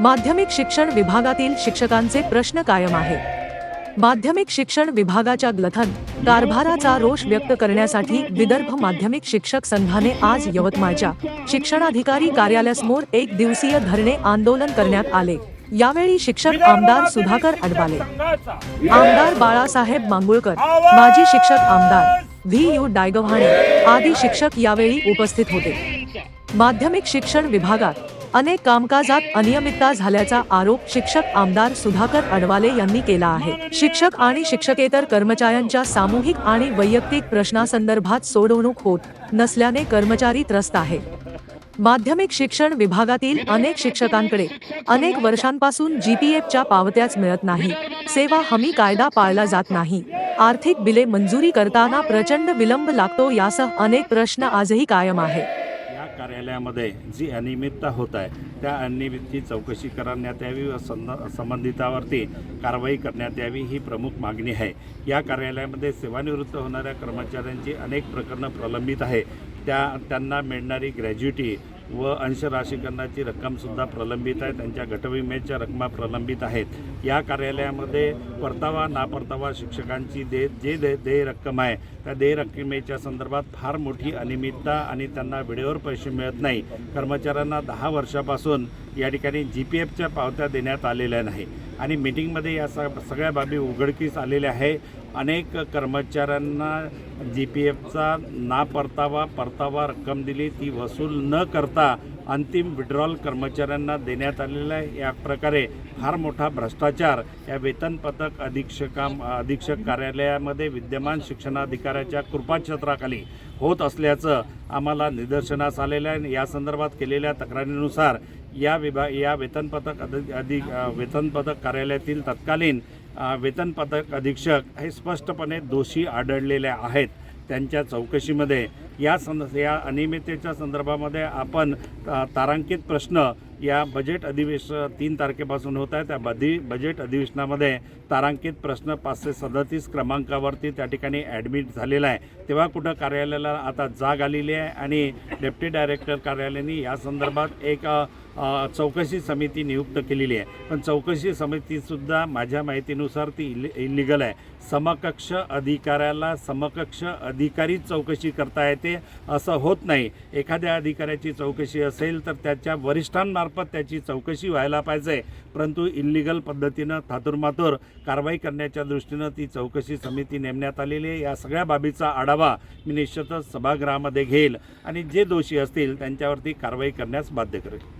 माध्यमिक शिक्षण विभागातील शिक्षकांचे प्रश्न कायम आहे. माध्यमिक शिक्षण विभागाच्या ग्लथन कारभाराचा रोष व्यक्त करण्यासाठी विदर्भ माध्यमिक शिक्षक संघाने आज यवतमाळच्या शिक्षणाधिकारी कार्यालयासमोर एक दिवसीय धरणे आंदोलन करण्यात आले. यावेळी शिक्षक आमदार सुधाकर अडवाले आमदार बाळासाहेब मांगुळकर माजी शिक्षक आमदार व्ही. यू. डायगव्हाणे आदी शिक्षक यावेळी उपस्थित होते. माध्यमिक शिक्षण विभागात अनेक कामकाजात अनियमितता झाल्याचा आरोप शिक्षक आमदार सुधाकर अडवाले यांनी केला आहे. शिक्षक आणि शिक्षकेतर कर्मचाऱ्यांच्या सामूहिक आणि वैयक्तिक प्रश्नासंदर्भात सोडवणूक होत नसल्याने कर्मचारी त्रस्त आहे. माध्यमिक शिक्षण विभागातील अनेक शिक्षकांकडे अनेक वर्षांपासून जीपीएफच्या पावत्याच मिळत नाही. सेवा हमी कायदा पाळला जात नाही. आर्थिक बिले मंजुरी करताना प्रचंड विलंब लागतो यासह अनेक प्रश्न आजही कायम आहे. कार्यालयामध्ये जी अनियमितता होत आहे त्या अनियमितची चौकशी करण्यात यावी व संद- संबंधितावरती कारवाई करण्यात यावी ही प्रमुख मागणी आहे. या कार्यालयामध्ये सेवानिवृत्त होणाऱ्या कर्मचाऱ्यांची अनेक प्रकरणं प्रलंबित आहे त्या त्यांना मिळणारी ग्रॅज्युटी व अंश राशीकरणाची रक्कमसुद्धा प्रलंबित आहे. त्यांच्या गटविम्याच्या रकमा प्रलंबित आहेत. या कार्यालयामध्ये परतावा नापरतावा शिक्षकांची दे जे दे देय रक्कम आहे त्या देय रक्कमेच्या संदर्भात फार मोठी अनियमितता आणि त्यांना वेळेवर पैसे मिळत नाही. कर्मचाऱ्यांना दहा वर्षापासून या ठिकाणी जी पी एफच्या पावत्या देण्यात आलेल्या नाही. आणि मीटिंगमध्ये या स सगळ्या बाबी उघडकीस आलेल्या आहे. अनेक कर्मचाऱ्यांना जी पी एफचा ना परतावा परतावा रक्कम दिली. ती वसूल न करता अंतिम विड्रॉल कर्मचाऱ्यांना देण्यात आलेला आहे. या प्रकारे फार मोठा भ्रष्टाचार या वेतन पथक अधीक्षका अधीक्षक कार्यालयामध्ये विद्यमान शिक्षणाधिकाऱ्याच्या कृपाछत्राखाली होत असल्याचं आम्हाला निदर्शनास आलेलं आहे. या संदर्भात केलेल्या तक्रारीनुसार या विभाग या वेतन पथक अधि अधिक वेतन पथक कार्यालयातील तत्कालीन वेतन पथक अधीक्षक हे स्पष्टपणे दोषी आढळलेले आहेत. त्यांच्या चौकशीमध्ये या संद या अनियमिततेच्या संदर्भामध्ये आपण तारांकित प्रश्न या बजेट अधिवेश तीन तारखेपासून होत आहे त्या बधी बजेट अधिवेशनामध्ये तारांकित प्रश्न पाचशे सदतीस क्रमांकावरती त्या ठिकाणी ॲडमिट झालेला आहे. तेव्हा कुठं कार्यालयाला आता जाग आलेली आहे आणि डेप्टी डायरेक्टर कार्यालयाने या संदर्भात एक चौकशी समिती नियुक्त केलेली आहे. पण चौकशी समितीसुद्धा माझ्या माहितीनुसार ती इलि इलिगल आहे. समकक्ष अधिकाऱ्याला समकक्ष अधिकारी चौकशी करता येते असं होत नाही. एखाद्या अधिकाऱ्याची चौकशी असेल तर त्याच्या वरिष्ठांमार्फत त्याची चौकशी व्हायला पाहिजे. परंतु इल्लिगल पद्धतीनं थातुरमातुर कारवाई करण्याच्या दृष्टीनं ती चौकशी समिती नेमण्यात आलेली आहे. या सगळ्या बाबीचा आढावा मी निश्चितच सभागृहामध्ये घेईल आणि जे दोषी असतील त्यांच्यावरती कारवाई करण्यास बाध्य करेल.